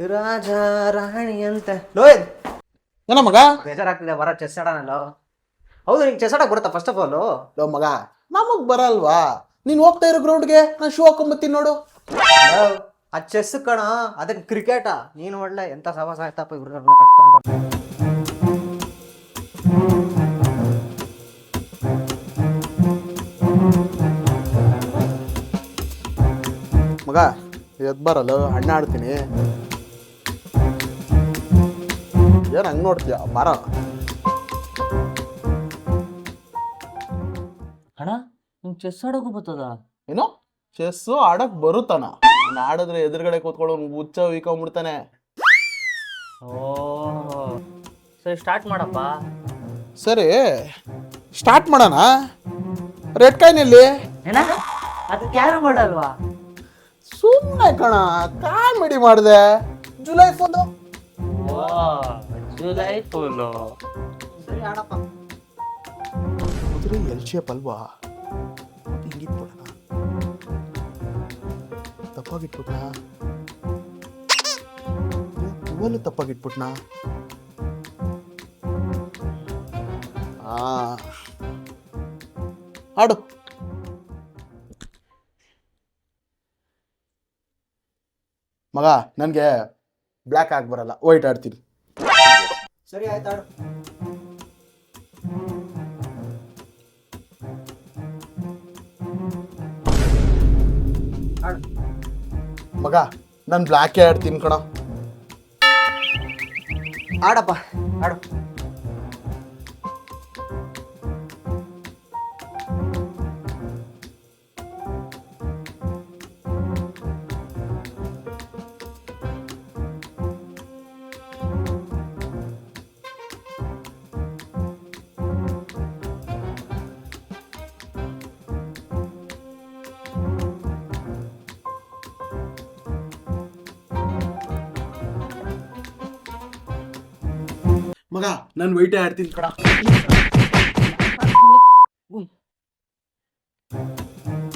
ರಾಜ ರಾಣಿ ಅಂತ ಲೋಯ್! ಏನ ಮಗ? ಬೇಜಾರಾಗ್ತಿದೆ ಬರ ಚೆಸ್ ಆಡೋಣಲ್ಲ ಹೌದು ನಿಂಗೆ ಚೆಸ್ ಆಡಕ್ಕೆ ಬರುತ್ತಾ ಫಸ್ಟ್ ಆಫ್ ಆಲು ಲೋ ಮಗ ನಮಗ್ ಬರಲ್ವಾ? ನೀನ್ ಹೋಗ್ತಾ ಇರೋ ಗ್ರೌಂಡ್ಗೆ ನಾನು ಶೂ ಹಾಕೊಂಬತ್ತೀನಿ ನೋಡು. ಆ ಚೆಸ್ ಕಣ ಅದಕ್ಕೆ ಕ್ರಿಕೆಟಾ ನೀನು ಒಳ್ಳೆ ಎಂತ ಸವಾಸ ಆಯ್ತಪ್ಪ ಇವ್ರನ್ನ ಕಟ್ಕೊಂಡು? ಮಗ ಎದ್ ಬರಲ್ಲ ಅಣ್ಣ ಆಡ್ತೀನಿ. ಏನ್ ಹಂಗೆ ನೋಡ್ತೀಯ? ಮರ. ಅಣ್ಣ ನಿಂಗೆ ಚೆಸ್ ಆಡೋಕು ಬರ್ತದ? ಏನು? ಚೆಸ್ಸು ಆಡಕ್ ಬರುತ್ತಾನ. ಆಡಿದ್ರೆ ಎದುರುಗಡೆ ಕೂತ್ಕೊಳ್ಳೋ ಹುಚ್ಚ ಹುಯ್ಕೊಂಬಿಡ್ತಾನೆ ಓ ಸರಿ ಸ್ಟಾರ್ಟ್ ಮಾಡಪ್ಪ. ಸರಿ ಸ್ಟಾರ್ಟ್ ಮಾಡೋಣ? ರೆಡ್ ಕಾಯಿನಲ್ಲಿ ಏನ? ಮಾಡಲ್ವಾ ಸುಮ್ಮನೆ ಕಣ ಕಾಮಿಡಿ ಮಾಡಿದೆ. ಜುಲೈ ಫೋನ್ ಓ ಜುಲೈ ಫುಲ್ಲು ಸರಿ ಕುದುರೆ ಎಲ್ ಶೇಪ್ ಅಲ್ವಾ? ಹಿಂಗಿಟ್ಬಿಡೋಣ ತಪ್ಪಾಗಿಟ್ಬಿಟ್ನ? ತಪ್ಪಾಗಿ ತಪ್ಪಾಗಿಟ್ಬಿಟ್ನ? ಆ. ಆಡು. ಮಗ ನನಗೆ ಬ್ಲ್ಯಾಕ್ ಆಗಿ ಬರಲ್ಲ. ವೈಟ್ ಆಡ್ತೀನಿ. ಸರಿ ಆಯ್ತು ಆಡು. ಆಡು. ಮಗ ನಾನು ಬ್ಲ್ಯಾಕೇ ಆಡ್ತೀನಿ ಕಣ ಆಡಪ್ಪ ಆಡು. ಮಗ ನಾನು ವೈಟೇ ಆಡ್ತೀನಿ ಕಡ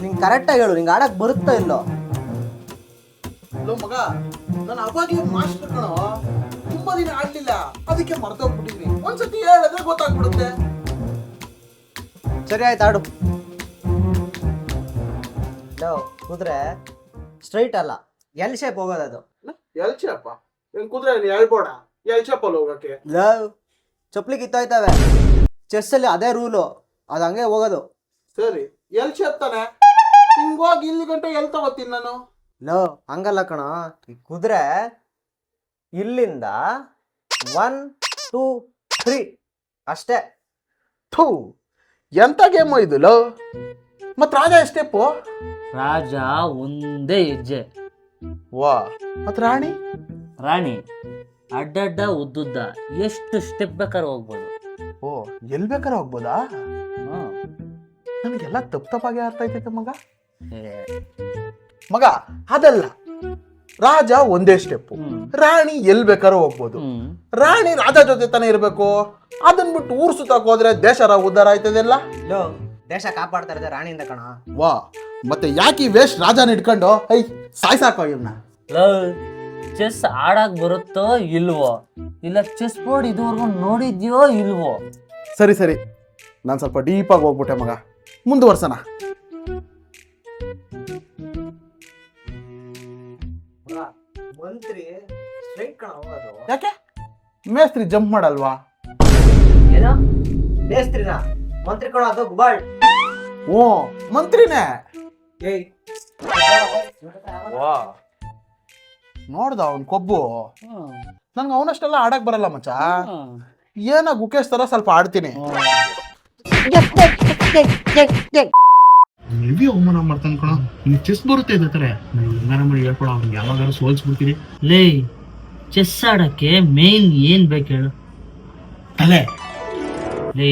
ನಿಂಗೆ ಕರೆಕ್ಟಾಗಿ ಹೇಳು ನಿಂಗೆ ಆಡಕ್ ಬರುತ್ತಾ ಇಲ್ಲೋ ಲೋ ಮಗ ನಾನು ಅವಾಗಲೇ ಮಾಸ್ಟರ್ ಕಣೋ. ತುಂಬಾ ದಿನ ಆಡ್ಲಿಲ್ಲ ಅದಕ್ಕೆ ಮರ್ತೋಗ್ಬಿಟ್ಟಿದ್ವಿ. ಒಂದ್ಸತಿ ಹೇಳಿದ್ರೆ ಗೊತ್ತಾಗ್ಬಿಡುತ್ತೆ. ಸರಿ ಆಯ್ತು ಆಡು ಲೋ ಕುದುರೆ ಸ್ಟ್ರೈಟ್ ಅಲ್ಲ ಎಲ್ ಶೇಪ್ ಹೋಗೋದು ಅದು. ಎಲ್ಚಪ್ಪ ಕುದುರೆ ಕುದ್ರೆ ಹೇಳ್ಬೋಡ ಚಪ್ಪಲ್ ಹೋಗಕ್ಕೆ ಲವ್ ಚಪ್ಪಲಿ ಕಿತ್ತೋಯ್ತವೆ ಚೆಸ್ಸಲ್ಲಿ ಅದೇ ರೂಲು ಅದು ಹಂಗೆ ಹೋಗೋದು. ಸರಿ. ಎಲ್ ಚೆತ್ತಾನೆ ತಾನೆ ಹಿಂಗೋಗಿ ಇಲ್ಲಿ ಗಂಟೆ ಎಲ್ ತಗೋತೀನಿ ನಾನು? ಲೋ ಹಂಗಲ್ಲ ಕಣ. ಈ ಕುದುರೆ ಇಲ್ಲಿಂದ ಒನ್ ಟೂ ತ್ರೀ ಅಷ್ಟೇ. ಥೂ. ಎಂತ ಗೇಮು ಇದು ಲೋ ಮತ್ ರಾಜ ಎಷ್ಟೆಪ್ಪು ರಾಜ ಒಂದೇ ಹೆಜ್ಜೆ. ವಾ. ಮತ್ ರಾಣಿ? ರಾಣಿ. ಅಡ್ಡಡ್ಡ ಉದ್ದುದ್ದ. ಎಷ್ಟು ಸ್ಟೆಪ್ ಬೇಕಾದ್ರೆ ಹೋಗ್ಬೋದು. ಓ ಎಲ್ ಬೇಕಾದ್ರೆ ಹೋಗ್ಬೋದಾ? ಹ್ಮ್. ನನಗೆಲ್ಲ ತಪ್ಪು ತಪ್ಪಾಗಿ ಅರ್ಥ ಆಯ್ತೈತೆ ಮಗ. ಮಗ ಅದಲ್ಲ. ರಾಜ ಒಂದೇ ಸ್ಟೆಪ್ ರಾಣಿ ಎಲ್ ಬೇಕಾದ್ರೂ ಹೋಗ್ಬೋದು. ರಾಣಿ ರಾಜ ಜೊತೆ ತಾನೇ ಇರ್ಬೇಕು. ಅದನ್ ಬಿಟ್ಟು ಊರ್ ಸುತ್ತಕ್ ಹೋದ್ರೆ ದೇಶ ಉದ್ದಾರ ಉದ್ಧಾರ ಆಯ್ತದೆಲ್ಲ? ಲೋ ದೇಶ ಕಾಪಾಡ್ತಾ ಇದೆ ರಾಣಿಯಿಂದ ಕಣ. ವಾ ಮತ್ತೆ ಯಾಕೆ ಈ ವೇಸ್ಟ್ ರಾಜನ ಇಟ್ಕೊಂಡು ಐ ಸಾಯ್ಸಾಕೋ ಇವನ್ನ ಲವ್ ಚೆಸ್ ಆಡಕ್ ಬರುತ್ತೋ ಇಲ್ವೋ? ಇಲ್ಲ ಚೆಸ್ ಬೋರ್ಡ್ ಇದುವರೆಗೂ ನೋಡಿದ್ಯೋ ಇಲ್ವೋ? ಸರಿ ಸರಿ. ನಾನು ಸ್ವಲ್ಪ ಡೀಪಾಗಿ ಹೋಗ್ಬಿಟ್ಟೆ ಮಗ. ಮುಂದುವರ್ಸೋಣ. ಮಂತ್ರಿ ಸ್ಟ್ರೈಟ್ ಕಣ ಹೋಗೋದು ಯಾಕೆ? ಮೇಸ್ತ್ರಿ ಜಂಪ್ ಮಾಡಲ್ವಾ? ಏನೋ? ಮೇಸ್ತ್ರಿನ? ಮಂತ್ರಿ ಕಣ ಅದು ಗುಬಾಳ್. ಓ ಮಂತ್ರಿನೇ? ಏಯ್. ವಾ ನೋಡ್ದ ಅವನ್ ಕೊಬ್ಬು? ನನ್ಗೆ ಅವನಷ್ಟೆಲ್ಲ ಆಡಕ್ ಬರಲ್ಲ ಮಚ್ಚ. ಏನ ಗುಕೇಶ್ ತರ ಸ್ವಲ್ಪ ಆಡ್ತೀನಿ. ಹೆವಿ ಅವಮಾನ ಮಾಡ್ತಾನೆ ಕಣ. ನಿನ್ ಚೆಸ್ ಬರುತ್ತೆ ಇದೇ ತರ. ನಾನು ಹೆಂಗಾರ ಮಾಡಿ ಹೇಳ್ಕೊಳ ಅವ್ನಿಗೆ ಯಾವಾಗಾರ ಸೋಲ್ಸ್ಬಿಡ್ತೀನಿ. ಲೇ ಚೆಸ್ ಆಡಕ್ಕೆ ಮೇನ್ ಏನ್ ಬೇಕು ಹೇಳು? ತಲೆ. ಲೇ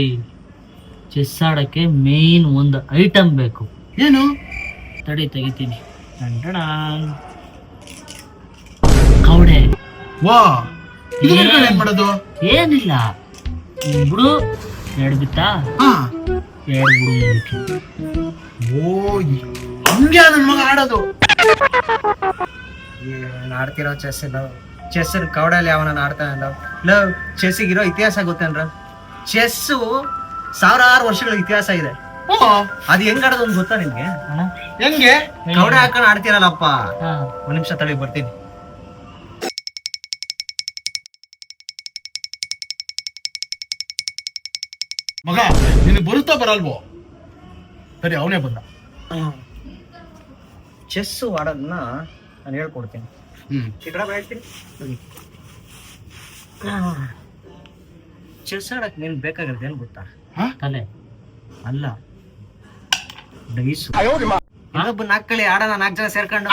ಚೆಸ್ ಆಡಕ್ಕೆ ಮೇನ್ ಒಂದು ಐಟಮ್ ಬೇಕು. ಏನು? ತಡಿ ತೆಗಿತೀನಿ. ಟಂಟಡಾನ್. ವಾ ಇದು ಏನ್ ಮಾಡೋದು? ಏನಿಲ್ಲ. ಬಿಡು ಎರಡು ಬಿತ್ತಾ ಹಾ. ಎರಡು ಬಿಡು ಮುಂದಕ್ಕೆ. ಓ ಹಂಗೆ ನನ್ ಮಗ ಆಡೋದು. ಆಡ್ತಿರೋ ಚೆಸ್ ಚೆಸ್ ಕವಡಲ್ಲಿ ಅವನನ್ನ ಆಡ್ತಾನಲ್ಲ ಲವ್ ಚೆಸ್ಸಿಗಿರೋ ಇತಿಹಾಸ ಗೊತ್ತೇನ್ರ? ಚೆಸ್ಸು ಸಾವಿರಾರು ವರ್ಷಗಳ ಇತಿಹಾಸ ಇದೆ. ಓ ಅದು ಹೆಂಗ್ ಆಡೋದು ಅಂತ ಗೊತ್ತಾ ನಿಮ್ಗೆ ಅಣ್ಣ. ಹೆಂಗೆ? ಕವಡೆ ಹಾಕೊಂಡು ಆಡ್ತೀರಲ್ಲಪ್ಪ. ಒಂದ್ ನಿಮಿಷ ತಳಿ ಬರ್ತೀನಿ. ನಿನಗೆ ಬರುತ್ತಾ ಬರಲ್ವೋ? ಸರಿ ಅವನೇ ಬಂದ. ಚೆಸ್ ಆಡೋದನ್ನ ನಾನು ಹೇಳ್ಕೊಡ್ತೀನಿ. ಹ್ಮ್. ಈ ಕಡೆ ಬಾ ಹೇಳ್ತೀನಿ. ಚೆಸ್ ಆಡಕ್ ನೀನ್ ಬೇಕಾಗಿರೋದು ಏನ್ ಗೊತ್ತಾ? ತಲೆ. ಅಲ್ಲ. ಡೈಸು. ಇನ್ನೊಬ್ಬ ನಾಲ್ಕು ಕಳಿ ಆಡೋಣ ನಾಲ್ಕು ಜನ ಸೇರ್ಕೊಂಡು.